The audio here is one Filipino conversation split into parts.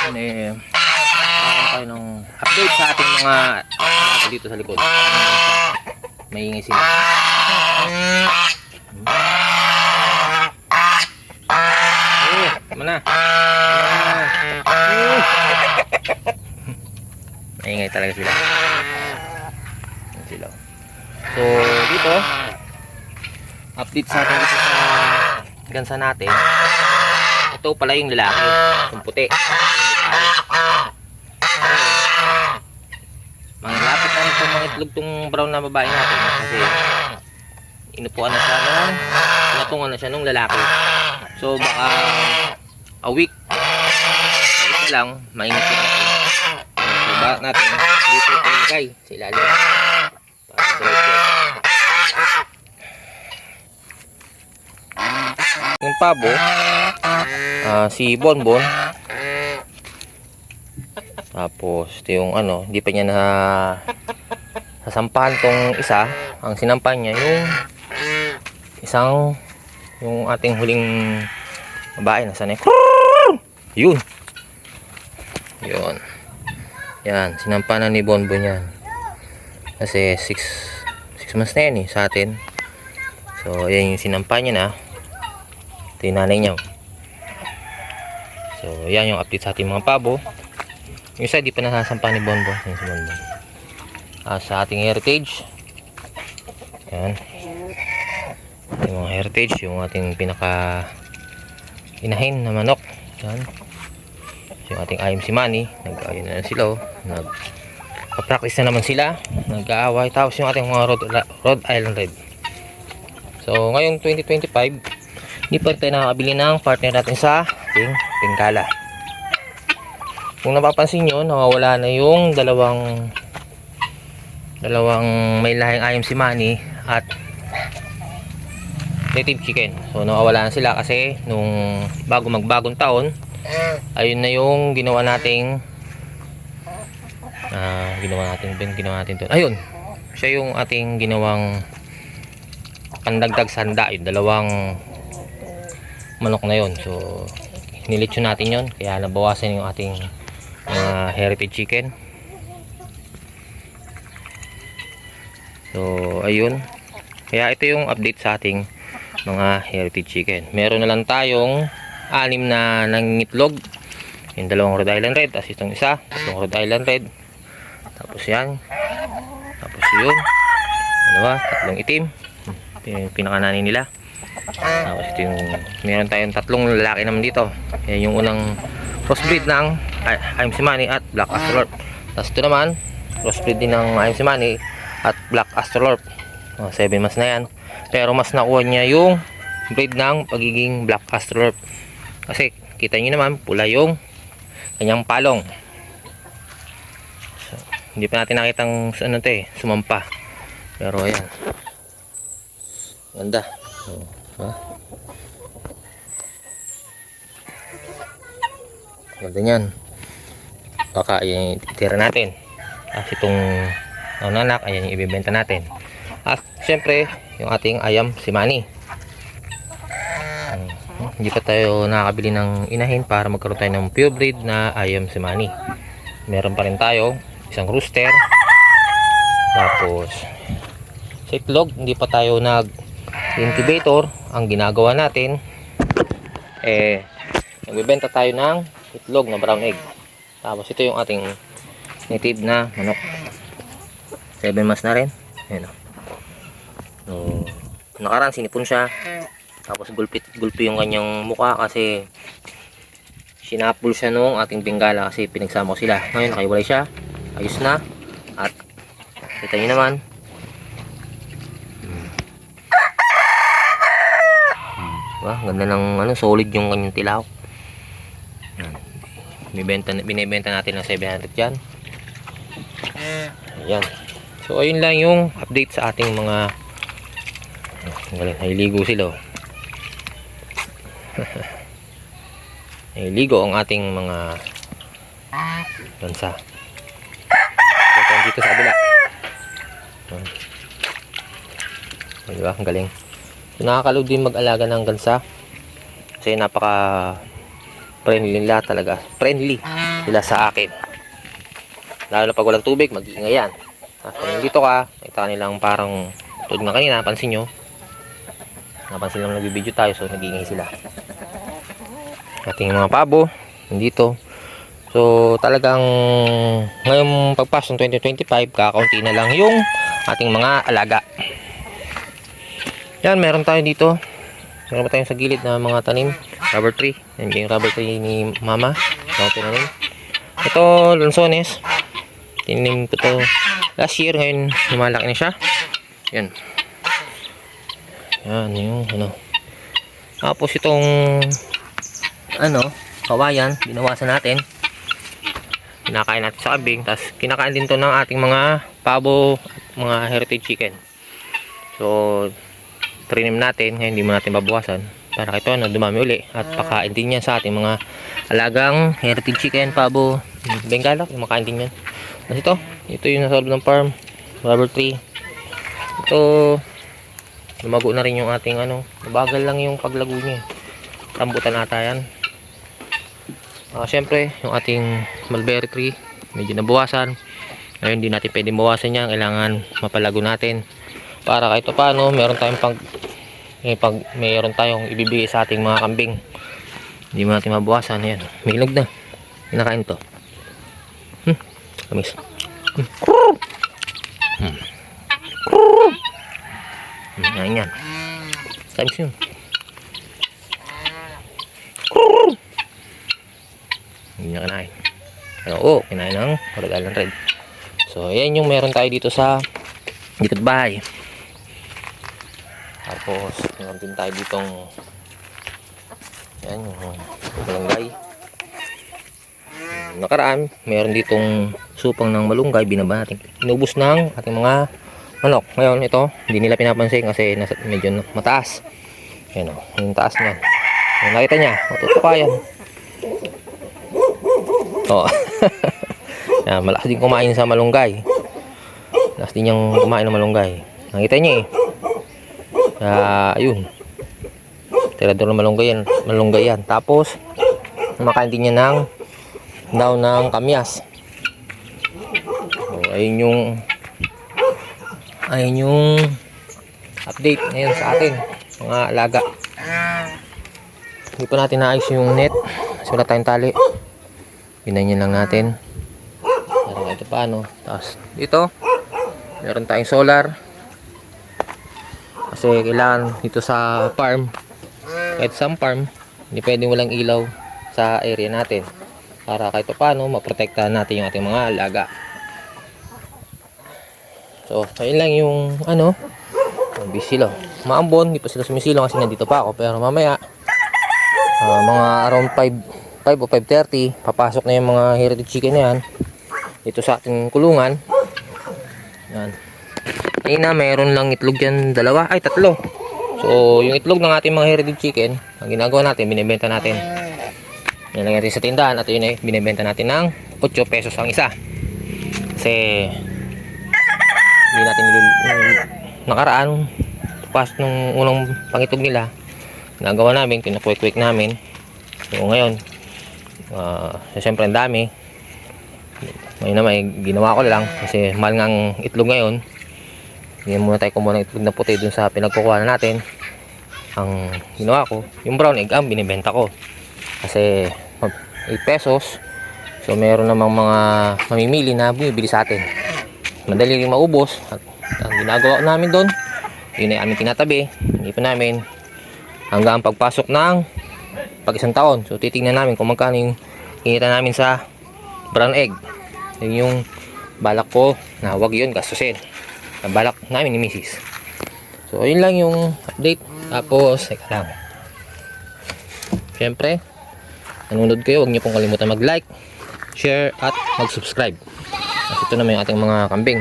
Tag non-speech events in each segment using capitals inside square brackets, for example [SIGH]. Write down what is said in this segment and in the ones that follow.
Ano eh, tayo ng update sa ating mga alaga dito sa likod. Maingay sila. Eh, tama na. Maingay talaga sila. Sila. So, dito, update sa atin dito sa gansa natin. Ito pala yung lalaki, yung puti. Yung babae. Mga lapit na itong mga itlog tong brown na babae natin kasi inupuan na siya nung natungan na siya nung lalaki. So baka a week lang mainit yun natin. So ba natin dito ito ilagay sa ilalim. Para diretso. Yung pabo, ah, si Bonbon. Tapos, ito yung ano, hindi pa niya na sasampahan tong isa. Ang sinampan niya yung isang yung ating huling babae na sana yun! Yun. Yan sinampan na ni Bonbon yan. Kasi 6 6 months na yan eh sa atin. So yan yung sinampan niya na. Ito yung nanay niya. So, yan yung update sa ating mga pabo. Yung isa, di pa nasasampa ni Bonbon. Yan si Bonbon. Ah, sa ating heritage. Yan. Yung mga heritage, yung ating pinaka inahin na manok. Yan. Yung ating IMC Money. Nag-ayun na sila. Oh. Nag practice na naman sila. Nag-aaway. Tapos yung ating mga Rhode, Rhode Island Red. So, ngayong 2025, hindi pa tayo nakakabili ng partner natin sa ating pingkala. Kung napapansin nyo, nawawala na yung dalawang dalawang may lahing ayam si Manny at native chicken. So nawawala na sila kasi nung bago magbagong taon, ayun na yung ginawa nating ah ginawa natin ben ginawa natin doon. Ayun. Siya yung ating ginawang pandagdag sanda, yung dalawang manok na yon so nilitsyo natin yon kaya nabawasan yung ating mga heritage chicken. So ayun. Kaya ito yung update sa ating mga heritage chicken. Meron na lang tayong anim na nangitlog yung dalawang Rhode Island Red tapos itong isa itong Rhode Island Red. Tapos yan. Tapos yun. Dalawa tatlong itim. Yung pinakanani nila. Tapos ito yung meron tayong tatlong lalaki naman dito. Yan yung unang crossbreed ng IMC Money at Black Astrolorp. Tapos ito naman crossbreed din ng IMC Money at Black Astrolorp. 7 months na yan. Pero mas nakuha niya yung breed ng pagiging Black Astrolorp. Kasi kita nyo naman pula yung kanyang palong. So, hindi pa natin nakitang ano to eh, sumampa. Pero ayan. Ganda. So, Ha? Ganda niyan. Baka ayan itira natin. At itong nanak, ayan yung ibibenta natin. At syempre, yung ating ayam si Manny. Hmm, Hindi pa tayo nakakabili ng inahin para magkaroon tayo ng pure breed na ayam si Manny. Meron pa rin tayo isang rooster. Tapos sa itlog, hindi pa tayo nag incubator ang ginagawa natin eh nagbebenta tayo ng itlog na brown egg tapos ito yung ating native na manok. 7 months na rin. Ayan o so, nakaraan sinipon siya. Tapos gulpit gulpi yung kanyang mukha kasi sinapul siya nung ating bingala kasi pinagsama ko sila. Ngayon nakaiwalay siya. Ayos na. At kita nyo naman. Diba? Ganda ng ano, solid yung kanyang tilaw. Binibenta, binibenta natin ng 700 yan. Ayan. So, ayun lang yung update sa ating mga ang galing, nahiligo sila. oh. [LAUGHS] nahiligo ang ating mga bansa. Ito dito sa kabila. Ayan. Diba? Ang galing. So, nakakalog din mag-alaga ng gansa. Kasi napaka friendly nila talaga. Friendly sila sa akin. Lalo na pag walang tubig, mag-iingay yan. Tapos kung dito ka, nakita nilang parang tulad na kanina, pansin nyo. Napansin lang nagbibideo tayo, so nag-iingay sila. Ating mga pabo, nandito. So, talagang ngayong pagpasok ng 2025, kakaunti na lang yung ating mga alaga. Yan, meron tayo dito. Meron pa tayong sa gilid na mga tanim. Rubber tree. Yan yung rubber tree ni mama. Mga tinanim. Ito, lansones. Tinanim ko to last year. Ngayon, lumalaki na siya. Yan. Yan, yung ano. Tapos itong ano, kawayan, binawasan natin. Kinakain natin sa kabing. Tapos kinakain din to ng ating mga pabo, mga heritage chicken. So, trinim natin. Ngayon, hindi mo natin babawasan. Para ito, ano, dumami uli. At pakain din yan sa ating mga alagang heritage chicken, pabo, bengala. Yung makain din yan. Tapos ito, ito yung nasa loob ng farm. Rubber tree. Ito, lumago na rin yung ating ano. Bagal lang yung paglago niya. Rambutan ata yan. Ah, syempre, yung ating mulberry tree, medyo nabawasan. Ngayon, hindi natin pwede bawasan yan. Kailangan mapalago natin. Para kahit pa paano, meron tayong pag, may pag mayroon tayong ibibigay sa ating mga kambing. Hindi mo natin mabawasan. Ayan, may inog na. Kinakain to. Hmm, kamis. Hmm. Hmm. Hmm, yan, yan. Kamis yun. Hindi niya kinain. Ano, oo, kinain ng Rogalan Red. So, ayan yung meron tayo dito sa likod bahay. Tapos, meron din tayo ditong yan, yung malunggay. Nakaraan, meron ditong supang ng malunggay, binaba natin. Inubos ng ating mga manok. Ngayon, ito, hindi nila pinapansin kasi nasa, medyo mataas. Yan o, yung taas niyan. Yung nakita niya, matutukayan. Oo. Yan, [LAUGHS] malakas din kumain sa malunggay. Malakas din niyang kumain ng malunggay. Nakita niya eh. Kaya, ayun. Tirador ng malunggay yan. Malunggay yan. Tapos, kumakain din niya ng daw ng kamyas. So, ayun yung ayun yung update ngayon sa atin. Mga alaga. Hindi pa natin naayos yung net. Kasi wala tayong tali. Pinanyan lang natin. Pero ito paano. Tapos dito, meron tayong solar. Kasi kailangan dito sa farm, kahit sa farm, hindi pwedeng walang ilaw sa area natin. Para kahit pa paano, maprotektahan natin yung ating mga alaga. So, ayun lang yung ano, yung busy lang. Maambon, hindi pa sila sumisilong kasi nandito pa ako. Pero mamaya, ah, mga around 5, 5 o 5.30, papasok na yung mga heritage chicken na yan. Dito sa ating kulungan. Yan. Kanina, mayroon lang itlog dyan, dalawa, ay tatlo. So, yung itlog ng ating mga heritage chicken, ang ginagawa natin, binibenta natin. Lang natin sa tindahan at yun ay binibenta natin ng 8 pesos ang isa. Kasi, hindi natin nakaraan, pas nung unang pangitog nila, nagawa namin, kinakwek-kwek namin. So, ngayon, ah, siyempre ang dami. Ngayon naman, eh, ginawa ko lang kasi mahal nga ang itlog ngayon. Hindi muna tayo kumuha ng itlog na puti dun sa pinagkukuha natin. Ang ginawa ko, yung brown egg ang binibenta ko. Kasi mag- 8 pesos. So meron namang mga mamimili na bumibili sa atin. Madali rin maubos. At ang ginagawa namin doon, yun ay aming tinatabi. Hindi pa namin hanggang pagpasok ng pag isang taon. So titingnan namin kung magkano yung kinita namin sa brown egg. Yun yung balak ko na wag yun gastusin. Balak namin ni Mrs. So yun lang yung update. Tapos, teka lang. Siyempre, nanonood kayo, huwag niyo pong kalimutan mag-like, share, at mag-subscribe. At ito naman yung ating mga kambing.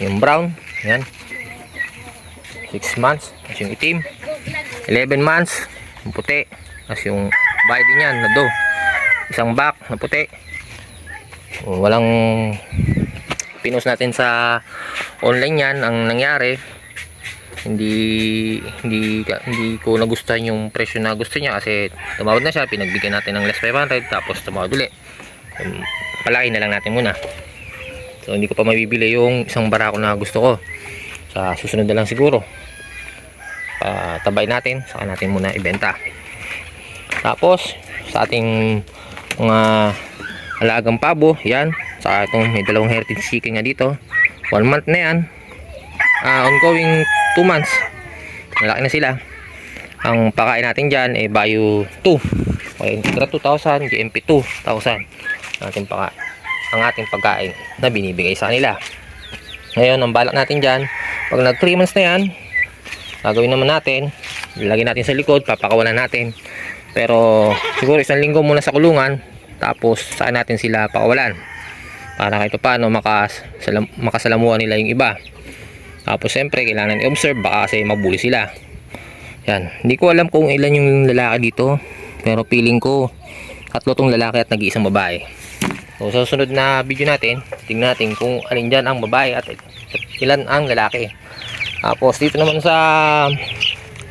Yung brown, yan. 6 months, tapos yung itim. 11 months, yung puti. Tapos yung body niyan, na do. Isang back na puti. Walang pinos natin sa online yan. Ang nangyari, hindi hindi hindi ko nagustuhan yung presyo na gusto niya kasi tumawad na siya pinagbigyan natin ng less 500 tapos tumawad ulit um, palaki na lang natin muna. So hindi ko pa mabibili yung isang barako na gusto ko. Sa susunod na lang siguro. Patabay natin saka natin muna ibenta. Tapos sa ating mga alagang pabo yan saka itong may dalawang heritage chicken nga dito. 1 month na yan. Ah, ongoing 2 months. Malaki na sila. Ang pakain natin dyan eh Bayo 2 okay, Integra 2000 GMP 2000 ating paka ang ating pagkain na binibigay sa kanila. Ngayon ang balak natin dyan pag nag 3 months na yan gagawin naman natin ilagay natin sa likod papakawalan natin. Pero siguro isang linggo muna sa kulungan tapos saan natin sila pakawalan para kahit paano makas, salam, makasalamuhan nila yung iba tapos siyempre kailangan i-observe baka kasi mabuli sila. Yan. Hindi ko alam kung ilan yung lalaki dito. Pero feeling ko tatlo tong lalaki at nag-iisang babae. So sa susunod na video natin, tingnan natin kung alin dyan ang babae at ilan ang lalaki. Tapos dito naman sa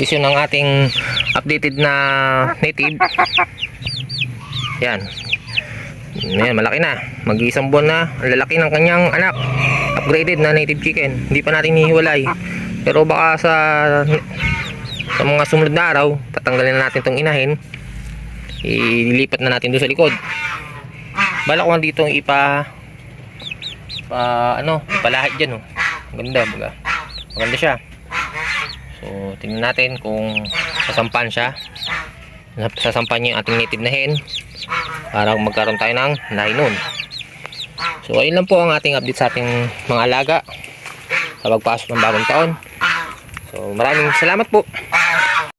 issue ng ating updated na native. Yan. Ayan, malaki na. Mag-iisang buwan na. Ang lalaki ng kanyang anak. Upgraded na native chicken. Hindi pa natin hihiwalay. Pero baka sa sa mga sumunod na araw, tatanggalin na natin itong inahin. Ililipat na natin doon sa likod. Bala ko dito ipa pa ano, palahit diyan oh. Ganda, baga. Maganda siya. So, tingnan natin kung sasampan siya. Sasampan niya yung ating native na hen para magkaroon tayo ng nainon. So ayun lang po ang ating update sa ating mga alaga sa pagpasok ng bagong taon. So maraming salamat po.